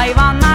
hayvanlar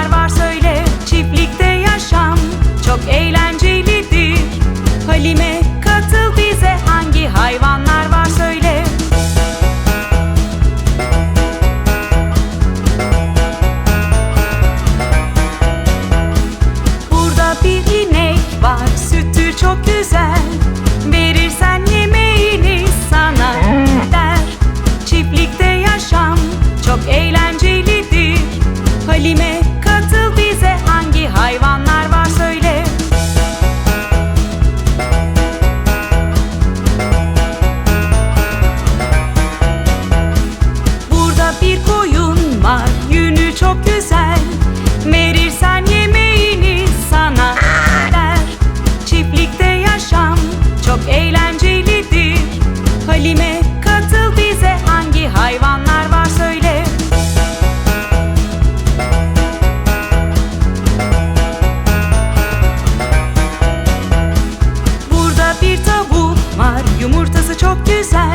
Yumurtası çok güzel.